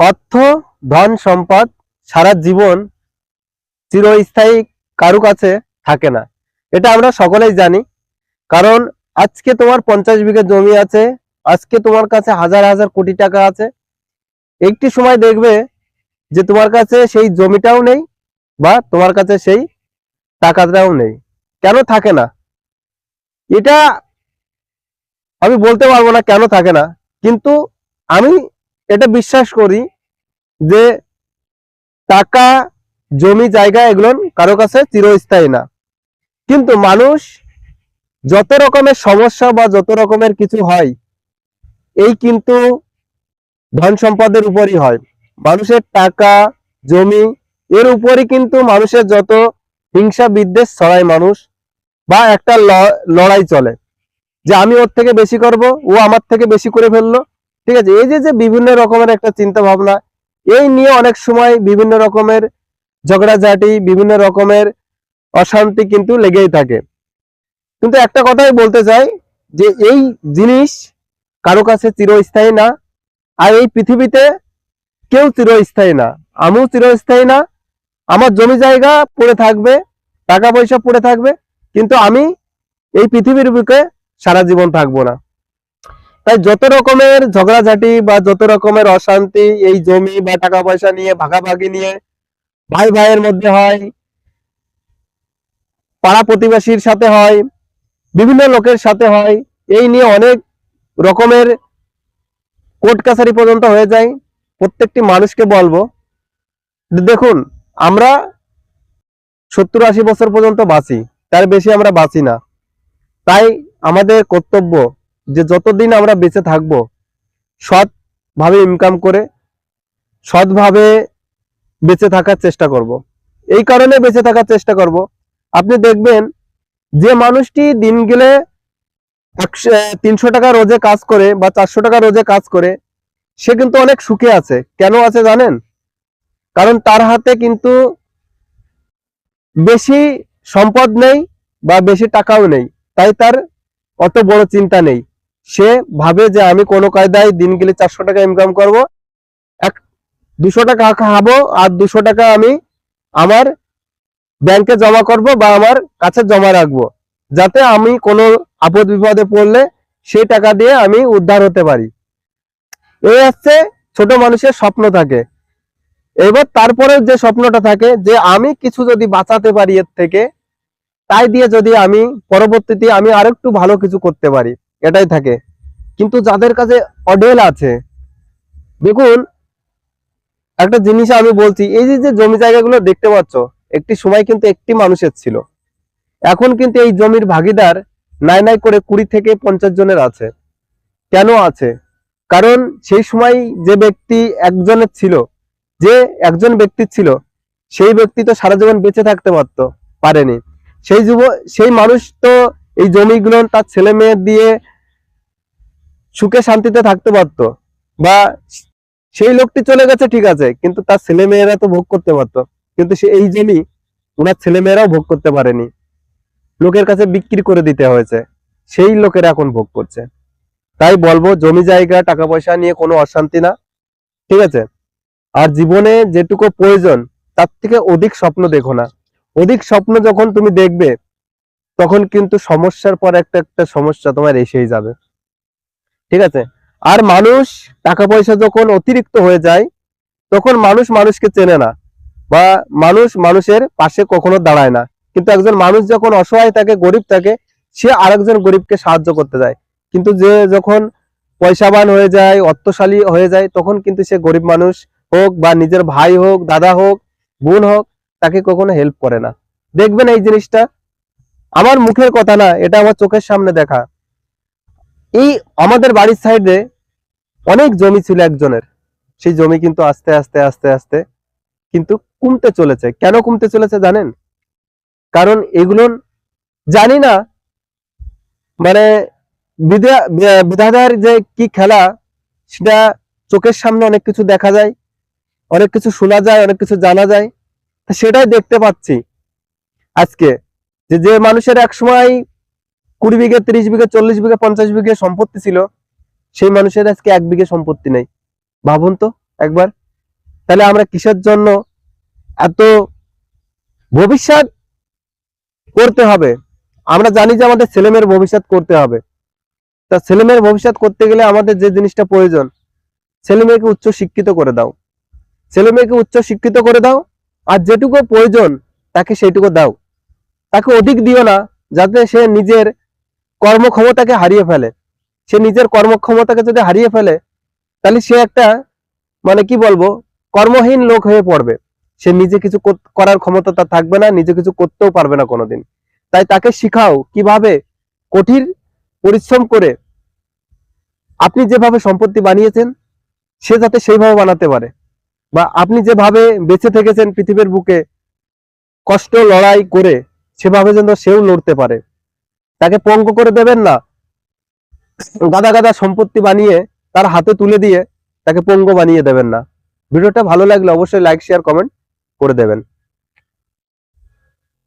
অর্থ, ধন, সম্পদ সারা জীবন চিরস্থায়ী কারু কাছে থাকে না। এটা আমরা সকলেই জানি। কারণ আজকে তোমার পঞ্চাশ বিঘা জমি আছে, আজকে তোমার কাছে হাজার হাজার কোটি টাকা আছে। একটি সময় দেখবে যে তোমার কাছে সেই জমিটাও নেই বা তোমার কাছে সেই টাকাটাও নেই। কেন থাকে না? এটা আমি বলতে পারব না কেন থাকে না। কিন্তু আমি এটা বিশ্বাস করি যে টাকা, জমি, জায়গা এগুলো কারও কাছে চিরস্থায়ী না। কিন্তু মানুষ যত রকমের সমস্যা বা যত রকমের কিছু হয়, এই কিন্তু ধন সম্পদের উপরই হয়। মানুষের টাকা, জমি, এর উপরই কিন্তু মানুষের যত হিংসা বিদ্বেষ ছড়ায় মানুষ বা একটা লড়াই চলে। যে আমি ওর থেকে বেশি করব, ও আমার থেকে বেশি করে ফেলল ঠিক আছে? এই যে যে বিভিন্ন রকমের একটা চিন্তা ভাবনা এই নিয়ে অনেক সময় বিভিন্ন রকমের ঝগড়াঝাটি, বিভিন্ন রকমের অশান্তি কিন্তু লেগেই থাকে। কিন্তু একটা কথাই বলতে চাই, যে এই জিনিস কারও কাছে চিরস্থায়ী না, আর এই পৃথিবীতে কেউ চিরস্থায়ী না। আমিও চিরস্থায়ী না, আমার জমি জায়গা পড়ে থাকবে, টাকা পয়সা পড়ে থাকবে, কিন্তু আমি এই পৃথিবীর বুকে সারা জীবন থাকব না। তাই যত রকমের ঝগড়াঝাটি বা যত রকমের অশান্তি, এই জমি বা টাকা পয়সা নিয়ে, ভাগাভাগি নিয়ে ভাই ভাইয়ের মধ্যে হয়, পাড়া প্রতিবেশীর সাথে হয়, বিভিন্ন লোকের সাথে হয়, এই নিয়ে অনেক রকমের কোর্ট কাছারি পর্যন্ত হয়ে যায়। প্রত্যেকটি মানুষকে বলব, দেখুন, আমরা সত্তর আশি বছর পর্যন্ত বাঁচি, তার বেশি আমরা বাঁচি না। তাই আমাদের কর্তব্য যে যতদিন আমরা বেঁচে থাকব সৎভাবে ইনকাম করে সৎভাবে বেঁচে থাকার চেষ্টা করব। এই কারণে বেঁচে থাকার চেষ্টা করব। আপনি দেখবেন, যে মানুষটি দিন গেলে একশো, তিনশো টাকা রোজে কাজ করে বা চারশো টাকা রোজে কাজ করে, সে কিন্তু অনেক সুখে আছে। কেন আছে জানেন? কারণ তার হাতে কিন্তু বেশি সম্পদ নেই বা বেশি টাকাও নেই। তাই তার অত বড় চিন্তা নেই। সে ভাবে যে আমি কোনো কায়দায় দিন গেলে চারশো টাকা ইনকাম করব। এক, দুশো টাকা খাব আর দুশো টাকা আমি আমার ব্যাংকে জমা করব বা আমার কাছে জমা রাখব। যাতে আমি কোনো আপদ বিপদে পড়লে সেই টাকা দিয়ে আমি উদ্ধার হতে পারি। এই হচ্ছে ছোট মানুষের স্বপ্ন থাকে। এবার তারপরে যে স্বপ্নটা থাকে যে আমি কিছু যদি বাঁচাতে পারি এর থেকে, তাই দিয়ে যদি আমি পরবর্তীতে আমি আরেকটু ভালো কিছু করতে পারি। এটাই থাকে। কিন্তু যাদের কাছে অডেল আছে, দেখুন, একটা জিনিস আমি বলছি, এই যে জমি জায়গাগুলো দেখতে পাচ্ছ, একটি সময় কিন্তু একটি মানুষের ছিল। এখন কিন্তু এই জমির ভাগিদার নাই নাই করে কুড়ি থেকে পঞ্চাশ জনের আছে। কেন আছে? কারণ সেই সময় যে ব্যক্তি একজনের ছিল, যে একজন ব্যক্তি ছিল, সেই ব্যক্তি তো সারা জীবন বেঁচে থাকতে পারতো, পারেনি। সেই যুব, সেই মানুষ তো এই জমিগুলো তার ছেলে মেয়ে দিয়ে সুখে শান্তিতে থাকতে পারতো। বা সেই লোকটি চলে গেছে, ঠিক আছে, কিন্তু তার ছেলে মেয়েরা তো ভোগ করতে পারতো। কিন্তু সে এই জমি ওনার ছেলে মেয়েরাও ভোগ করতে পারেনি। লোকের কাছে বিক্রি করে দিতে হয়েছে। সেই লোকেরা এখন ভোগ করছে। তাই বলব, জমি জায়গা, টাকা পয়সা নিয়ে কোনো অশান্তি না, ঠিক আছে? আর জীবনে যেটুকু প্রয়োজন, তার থেকে অধিক স্বপ্ন দেখো না। অধিক স্বপ্ন যখন তুমি দেখবে, তখন কিন্তু সমস্যার পর একটা একটা সমস্যা তোমার এসেই যাবে। ঠিক আছে? আর মানুষ টাকা পয়সা যখন অতিরিক্ত হয়ে যায়, তখন মানুষ মানুষকে চেনে না বা মানুষ মানুষের পাশে কখনো দাঁড়ায় না। কিন্তু একজন মানুষ যখন অসহায় থাকে, গরিব থাকে, সে আরেকজন গরিবকে সাহায্য করতে যায়। কিন্তু যে যখন পয়সাবান হয়ে যায়, অর্থশালী হয়ে যায়, তখন কিন্তু সে গরিব মানুষ হোক বা নিজের ভাই হোক, দাদা হোক, বোন হোক, তাকে কখনো হেল্প করে না। দেখবেন এই জিনিসটা? আমার মুখের কথা না, এটা আমার চোখের সামনে দেখা। এই আমাদের বাড়ির সাইডে অনেক জমি ছিল একজনের। সেই জমি কিন্তু আস্তে আস্তে আস্তে আস্তে কিন্তু কমতে চলেছে। কেন কমতে চলেছে জানেন? কারণ এগুলো জানি না মানে বিধাতার যে কি খেলা, সেটা চোখের সামনে অনেক কিছু দেখা যায়, অনেক কিছু শোনা যায়, অনেক কিছু জানা যায়। সেটাই দেখতে পাচ্ছি আজকে। যে যে মানুষের এক সময় কুড়ি বিঘে, তিরিশ বিঘে, চল্লিশ বিঘে, পঞ্চাশ বিঘে সম্পত্তি ছিল। সেই মানুষের আজকে এক বিঘে সম্পত্তি নেই। ভাবুন তো একবার। তাহলে আমরা কিসের জন্য এত ভবিষ্যৎ করতে হবে? আমরা জানি যে আমাদের ছেলেমেয়ের ভবিষ্যৎ করতে হবে। তা ছেলেমেয়ের ভবিষ্যৎ করতে গেলে আমাদের যে জিনিসটা প্রয়োজন ছেলে মেয়েকে উচ্চ শিক্ষিত করে দাও। ছেলে মেয়েকে উচ্চ শিক্ষিত করে দাও আর যেটুকু প্রয়োজন তাকে সেটুকু দাও। তাকে অধিক দিও না, যাতে সে নিজের কর্মক্ষমতাকে হারিয়ে ফেলে। সে নিজের কর্মক্ষমতাকে যদি হারিয়ে ফেলে, তাহলে সে একটা মানে কি বলব, কর্মহীন লোক হয়ে পড়বে। সে নিজে কিছু করার ক্ষমতা তার থাকবে না, নিজে কিছু করতেও পারবে না কোনোদিন। তাই তাকে শিখাও কীভাবে কঠিন পরিশ্রম করে আপনি যেভাবে সম্পত্তি বানিয়েছেন, সে যাতে সেইভাবে বানাতে পারে। বা আপনি যেভাবে বেঁচে থেকেছেন পৃথিবীর বুকে, কষ্ট লড়াই করে, সেভাবে যেন সেও লড়তে পারে। তাকে পঙ্গ করে দেবেন না। গাদা গাদা সম্পত্তি বানিয়ে তার হাতে তুলে দিয়ে তাকে পঙ্গ বানিয়ে দেবেন না। ভিডিওটা ভালো লাগলে অবশ্যই লাইক শেয়ার কমেন্ট করে দেবেন।